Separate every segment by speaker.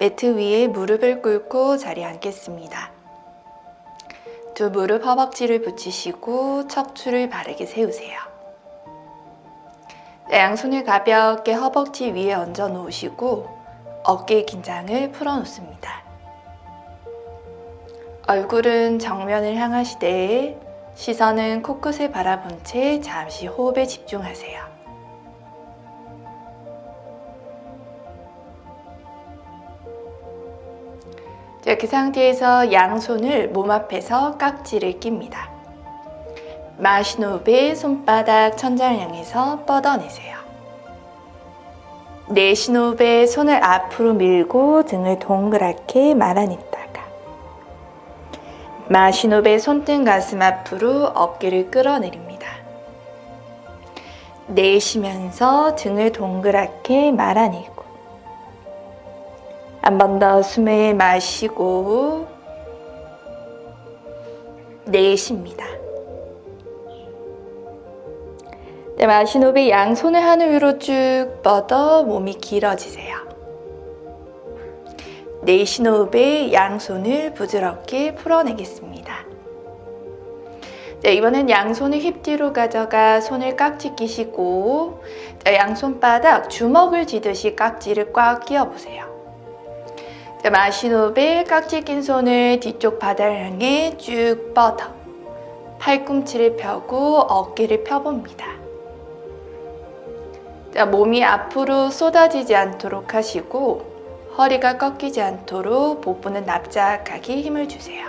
Speaker 1: 매트 위에 무릎을 꿇고 자리에 앉겠습니다. 두 무릎 허벅지를 붙이시고 척추를 바르게 세우세요. 네, 양손을 가볍게 허벅지 위에 얹어 놓으시고 어깨 긴장을 풀어 놓습니다. 얼굴은 정면을 향하시되 시선은 코끝을 바라본 채 잠시 호흡에 집중하세요. 자, 그 상태에서 양손을 몸 앞에서 깍지를 낍니다. 호흡에 손바닥 천장을 향해서 뻗어내세요. 호흡에 손을 앞으로 밀고 등을 동그랗게 말아냈다가 호흡에 손등 가슴 앞으로 어깨를 끌어내립니다. 내쉬면서 등을 동그랗게 말아내고 한 번 더 숨을 마시고 내쉽니다. 네, 마신 호흡에 양손을 하늘 위로 쭉 뻗어 몸이 길어지세요. 내쉬 호흡에 양손을 부드럽게 풀어내겠습니다. 자, 이번엔 양손을 힙 뒤로 가져가 손을 깍지 끼시고 자, 양손바닥 주먹을 쥐듯이 깍지를 꽉 끼워보세요. 자, 마신 호흡에 깍지 낀 손을 뒤쪽 바닥을 향해 쭉 뻗어 팔꿈치를 펴고 어깨를 펴봅니다. 자, 몸이 앞으로 쏟아지지 않도록 하시고 허리가 꺾이지 않도록 복부는 납작하게 힘을 주세요.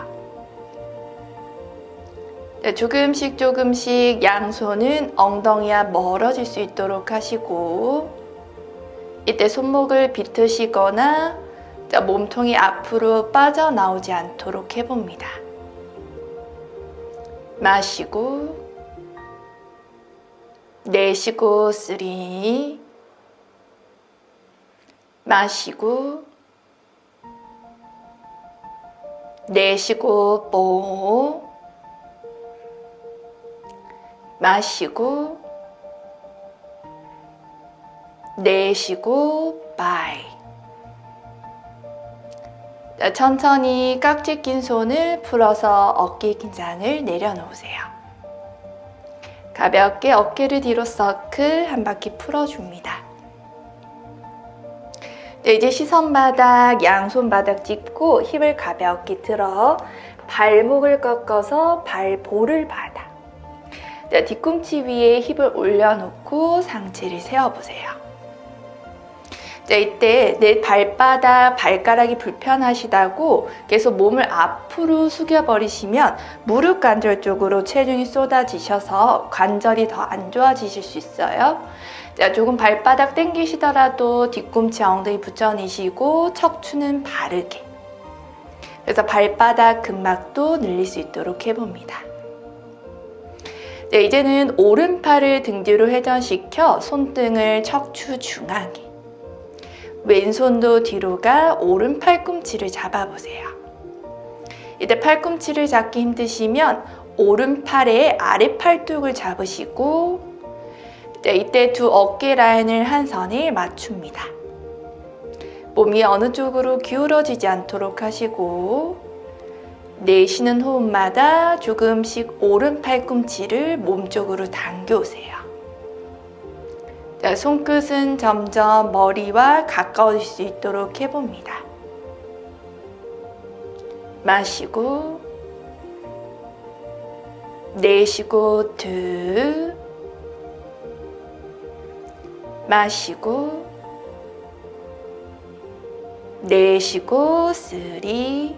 Speaker 1: 자, 조금씩 조금씩 양손은 엉덩이와 멀어질 수 있도록 하시고 이때 손목을 비트시거나 자, 몸통이 앞으로 빠져나오지 않도록 해봅니다. 마시고 내쉬고 쓰리. 마시고 내쉬고 뽀. 마시고 내쉬고 바이. 자, 천천히 깍지 낀 손을 풀어서 어깨 긴장을 내려놓으세요. 가볍게 어깨를 뒤로 서클 한 바퀴 풀어줍니다. 네, 이제 시선 바닥, 양손 바닥 짚고 힙을 가볍게 들어 발목을 꺾어서 발볼을 받아. 네, 뒤꿈치 위에 힙을 올려놓고 상체를 세워보세요. 자, 이때 내 발바닥, 발가락이 불편하시다고 계속 몸을 앞으로 숙여버리시면 무릎 관절 쪽으로 체중이 쏟아지셔서 관절이 더 안 좋아지실 수 있어요. 자, 조금 발바닥 당기시더라도 뒤꿈치 엉덩이 붙여내시고 척추는 바르게. 그래서 발바닥 근막도 늘릴 수 있도록 해봅니다. 네, 이제는 오른팔을 등 뒤로 회전시켜 손등을 척추 중앙에 왼손도 뒤로 가 오른 팔 꿈치를 잡아보세요. 이때 팔꿈치를 잡기 힘드시면 오른팔의 아래 팔뚝을 잡으시고 네, 이때 두 어깨 라인을 한 선에 맞춥니다. 몸이 어느 쪽으로 기울어지지 않도록 하시고 내쉬는 호흡마다 조금씩 오른 팔꿈치를 몸쪽으로 당겨오세요. 자, 손끝은 점점 머리와 가까워질 수 있도록 해봅니다. 마시고 내쉬고 두. 마시고 내쉬고 쓰리.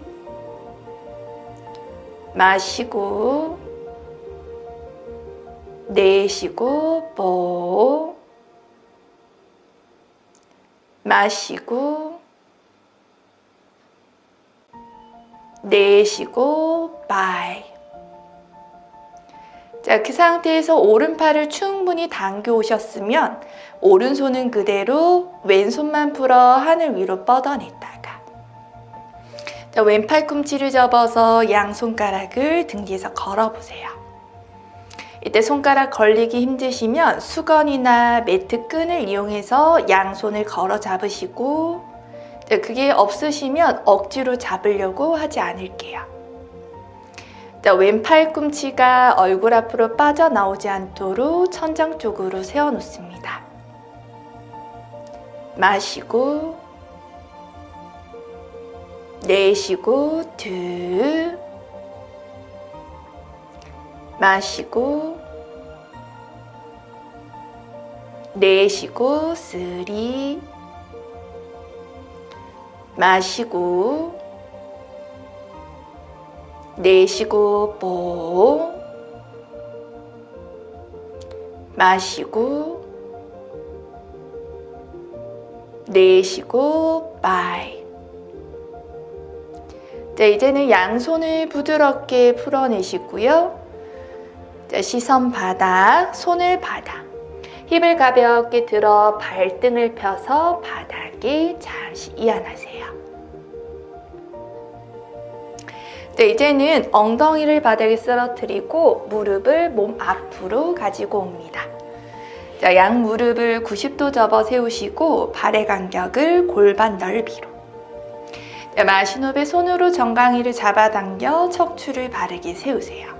Speaker 1: 마시고 내쉬고 뽀 마시고 내쉬고 바이 자, 그 상태에서 오른팔을 충분히 당겨 오셨으면 오른손은 그대로 왼손만 풀어 하늘 위로 뻗어냈다가 자, 왼팔 꿈치를 접어서 양 손가락을 등 뒤에서 걸어보세요. 이때 손가락 걸리기 힘드시면 수건이나 매트 끈을 이용해서 양손을 걸어 잡으시고 네, 그게 없으시면 억지로 잡으려고 하지 않을게요. 자, 왼팔 꿈치가 얼굴 앞으로 빠져나오지 않도록 천장 쪽으로 세워놓습니다. 마시고, 내쉬고, 둘, 마시고, 내쉬고, 쓰리, 마시고, 내쉬고, 뽕, 마시고, 내쉬고, 빠이. 자, 이제는 양손을 부드럽게 풀어내시고요. 자, 시선 바닥, 손을 바닥. 힙을 가볍게 들어 발등을 펴서 바닥에 잠시 이완하세요. 네, 이제는 엉덩이를 바닥에 쓰러뜨리고 무릎을 몸 앞으로 가지고 옵니다. 자, 양 무릎을 90도 접어 세우시고 발의 간격을 골반 넓이로. 자, 마신 호흡에 손으로 정강이를 잡아당겨 척추를 바르게 세우세요.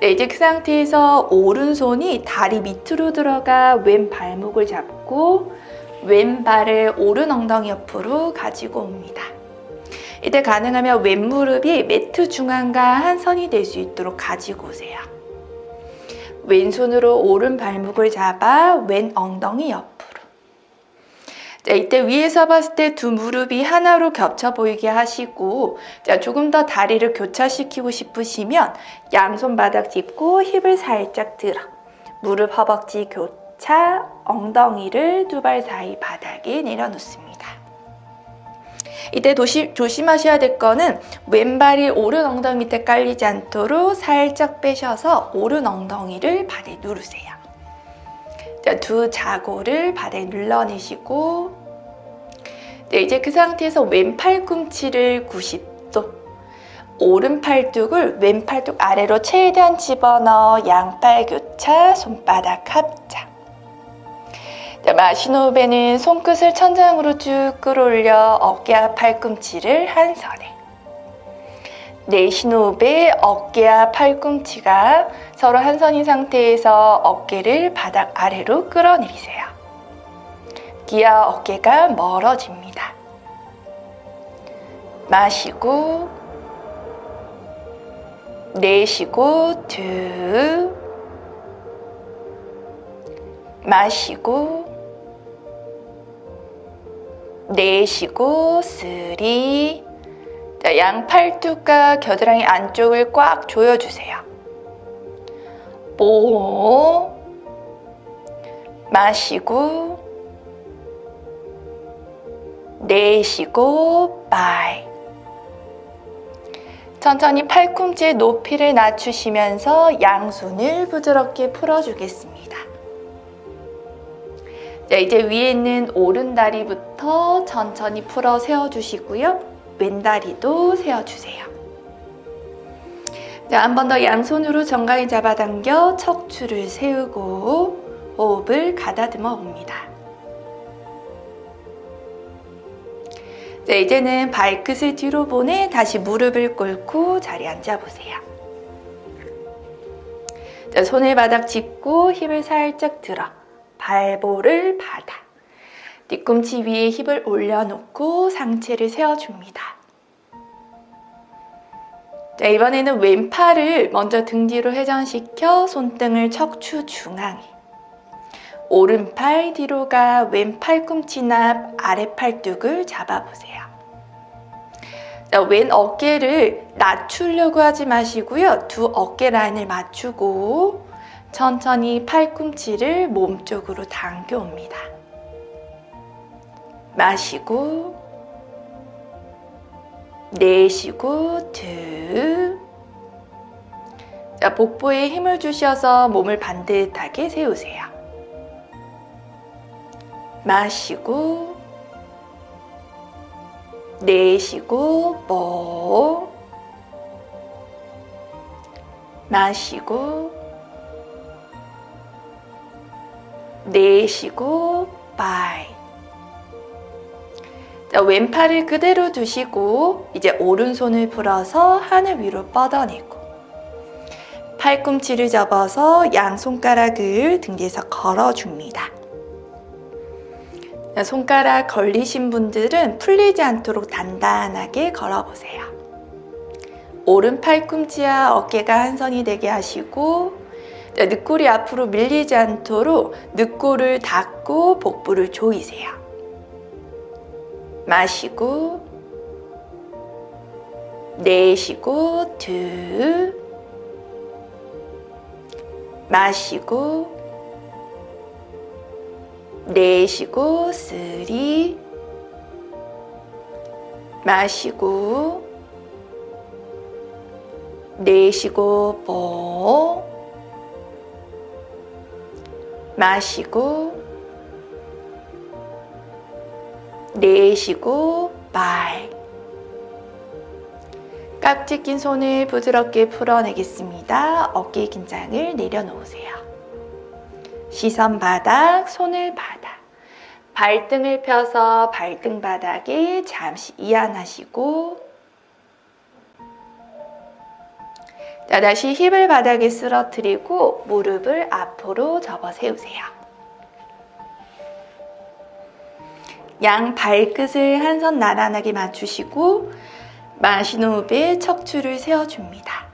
Speaker 1: 네, 이제 그 상태에서 오른손이 다리 밑으로 들어가 왼 발목을 잡고 왼발을 오른 엉덩이 옆으로 가지고 옵니다. 이때 가능하면 왼 무릎이 매트 중앙과 한 선이 될 수 있도록 가지고 오세요. 왼손으로 오른 발목을 잡아 왼 엉덩이 옆으로. 자, 이때 위에서 봤을 때 두 무릎이 하나로 겹쳐 보이게 하시고, 자, 조금 더 다리를 교차시키고 싶으시면 양손 바닥 짚고 힙을 살짝 들어. 무릎 허벅지 교차, 엉덩이를 두 발 사이 바닥에 내려놓습니다. 이때 도시, 조심하셔야 될 거는 왼발이 오른 엉덩이 밑에 깔리지 않도록 살짝 빼셔서 오른 엉덩이를 발에 누르세요. 자, 두 자골을 발에 눌러내시고 네, 이제 그 상태에서 왼팔 꿈치를 90도 오른 팔뚝을 왼 팔뚝 아래로 최대한 집어넣어 양팔 교차 손바닥 합작 자, 호흡에는 손끝을 천장으로 쭉 끌어올려 어깨와 팔꿈치를 한 선에 내쉬는 호흡에 어깨와 팔꿈치가 서로 한 선인 상태에서 어깨를 바닥 아래로 끌어내리세요. 귀와 어깨가 멀어집니다. 마시고 내쉬고 두 마시고 내쉬고 쓰리 자, 양 팔뚝과 겨드랑이 안쪽을 꽉 조여주세요. 뽀 마시고 내쉬고 빠이 천천히 팔꿈치의 높이를 낮추시면서 양손을 부드럽게 풀어주겠습니다. 자, 이제 위에 있는 오른 다리부터 천천히 풀어 세워주시고요. 왼다리도 세워주세요. 자, 한 번 더 양손으로 정강이 잡아당겨 척추를 세우고 호흡을 가다듬어 옵니다. 자, 이제는 발끝을 뒤로 보내 다시 무릎을 꿇고 자리에 앉아보세요. 자, 손을 바닥 짚고 힙을 살짝 들어 발볼을 받아 뒤꿈치 위에 힙을 올려놓고 상체를 세워줍니다. 자, 이번에는 왼팔을 먼저 등 뒤로 회전시켜 손등을 척추 중앙에 오른팔 뒤로 가 왼팔 꿈치나 아래 팔뚝을 잡아보세요. 자, 왼 어깨를 낮추려고 하지 마시고요. 두 어깨 라인을 맞추고 천천히 팔꿈치를 몸쪽으로 당겨옵니다. 마시고 내쉬고 둘. 자, 복부에 힘을 주셔서 몸을 반듯하게 세우세요. 마시고 내쉬고 뽕 마시고 내쉬고 빠이 자, 왼팔을 그대로 두시고 이제 오른손을 풀어서 하늘 위로 뻗어내고 팔꿈치를 접어서 양 손가락을 등 뒤에서 걸어줍니다. 자, 손가락 걸리신 분들은 풀리지 않도록 단단하게 걸어보세요. 오른 팔꿈치와 어깨가 한 선이 되게 하시고 자, 늑골이 앞으로 밀리지 않도록 늑골을 닫고 복부를 조이세요. 마시고 내쉬고 둘 마시고 내쉬고 쓰리 마시고 내쉬고 뽀 마시고 내쉬고 발 깍지 낀 손을 부드럽게 풀어내겠습니다. 어깨 긴장을 내려놓으세요. 시선 바닥, 손을 바닥. 발등을 펴서 발등 바닥에 잠시 이완하시고 자, 다시 힙을 바닥에 쓰러뜨리고 무릎을 앞으로 접어 세우세요. 양 발끝을 한선 나란하게 맞추시고 호흡에 척추를 세워줍니다.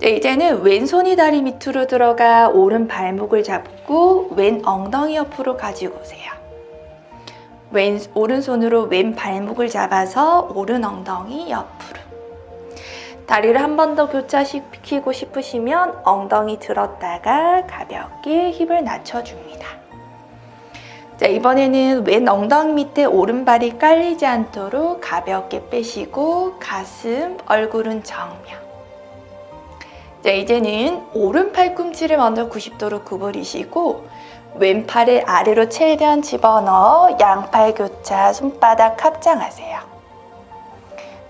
Speaker 1: 네, 이제는 왼손이 다리 밑으로 들어가 오른 발목을 잡고 왼 엉덩이 옆으로 가지고 오세요. 왼, 오른손으로 왼 발목을 잡아서 오른 엉덩이 옆으로. 다리를 한 번 더 교차시키고 싶으시면 엉덩이 들었다가 가볍게 힙을 낮춰줍니다. 자, 이번에는 왼 엉덩이 밑에 오른발이 깔리지 않도록 가볍게 빼시고 가슴, 얼굴은 정면. 자, 이제는 오른 팔꿈치를 먼저 90도로 구부리시고 왼팔을 아래로 최대한 집어넣어 양팔 교차 손바닥 합장하세요.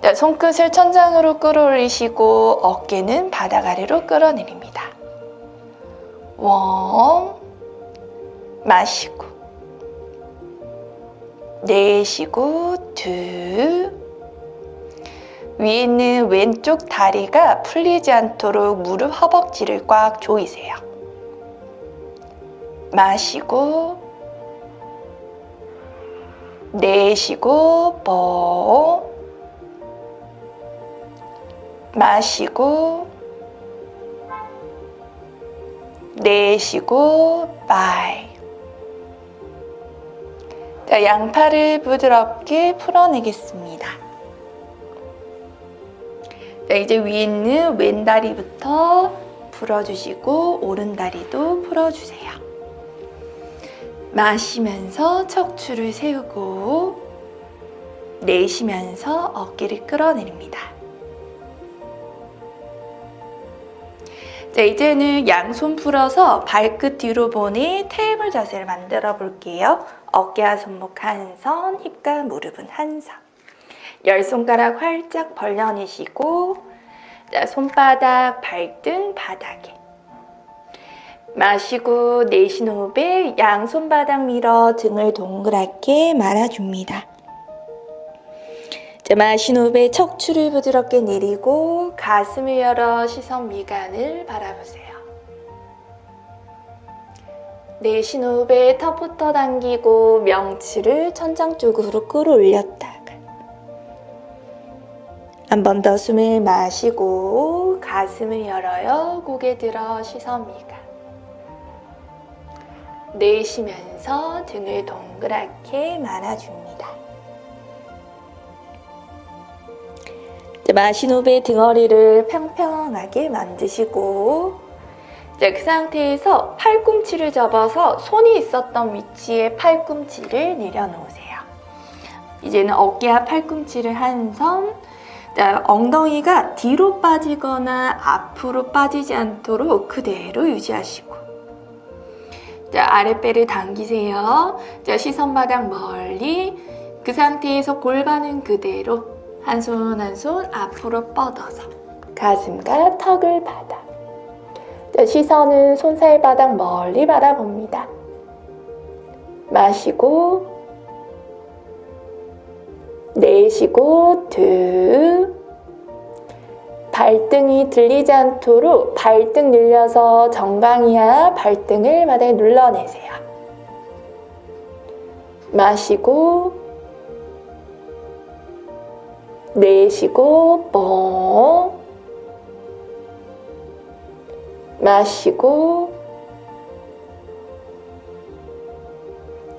Speaker 1: 자, 손끝을 천장으로 끌어올리시고 어깨는 바닥 아래로 끌어내립니다. 원 마시고 내쉬고 둘 위에 있는 왼쪽 다리가 풀리지 않도록 무릎 허벅지를 꽉 조이세요. 마시고 내쉬고 뽀 마시고 내쉬고 바이 자, 양팔을 부드럽게 풀어내겠습니다. 자, 이제 위에 있는 왼 다리부터 풀어주시고 오른 다리도 풀어주세요. 마시면서 척추를 세우고 내쉬면서 어깨를 끌어내립니다. 자, 이제는 양손 풀어서 발끝 뒤로 보내 테이블 자세를 만들어 볼게요. 어깨와 손목 한 선, 힙과 무릎은 한 선. 열 손가락 활짝 벌려내시고 자, 손바닥, 발등, 바닥에 마시고 내쉬 호흡에 양 손바닥 밀어 등을 동그랗게 말아줍니다. 자, 마신 호흡에 척추를 부드럽게 내리고 가슴을 열어 시선 미간을 바라보세요. 내쉬는 호흡에 턱부터 당기고 명치를 천장 쪽으로 끌어올렸다가 한 번 더 숨을 마시고 가슴을 열어요. 고개 들어 시선 미간 내쉬면서 등을 동그랗게 말아줍니다. 마신 호흡에 등허리를 평평하게 만드시고 그 상태에서 팔꿈치를 접어서 손이 있었던 위치에 팔꿈치를 내려놓으세요. 이제는 어깨와 팔꿈치를 한 선, 엉덩이가 뒤로 빠지거나 앞으로 빠지지 않도록 그대로 유지하시고 자, 아랫배를 당기세요. 자, 시선 바닥 멀리 그 상태에서 골반은 그대로 한 손 한 손 앞으로 뻗어서 가슴과 턱을 받아 자, 시선은 손살바닥 멀리 바라봅니다. 마시고 내쉬고 two. 발등이 들리지 않도록 발등 늘려서 정강이와 발등을 바닥에 눌러내세요. 마시고 내쉬고 뻥 마시고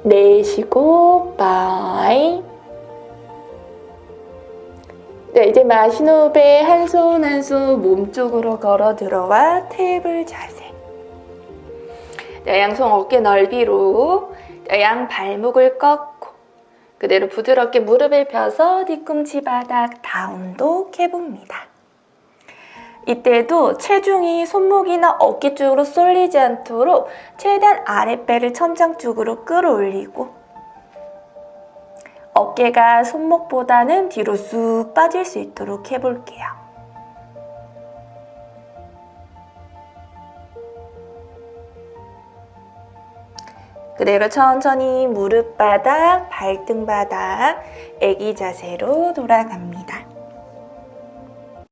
Speaker 1: 내쉬고 바이 네, 이제 마신 호흡에 한 손 한 손 몸쪽으로 걸어 들어와 테이블 자세. 네, 양손 어깨 넓이로 네, 양 발목을 꺾고 그대로 부드럽게 무릎을 펴서 뒤꿈치 바닥 다운독 해봅니다. 이때도 체중이 손목이나 어깨 쪽으로 쏠리지 않도록 최대한 아랫배를 천장 쪽으로 끌어올리고 어깨가 손목보다는 뒤로 쑥 빠질 수 있도록 해볼게요. 그대로 천천히 무릎 바닥, 발등 바닥, 애기 자세로 돌아갑니다.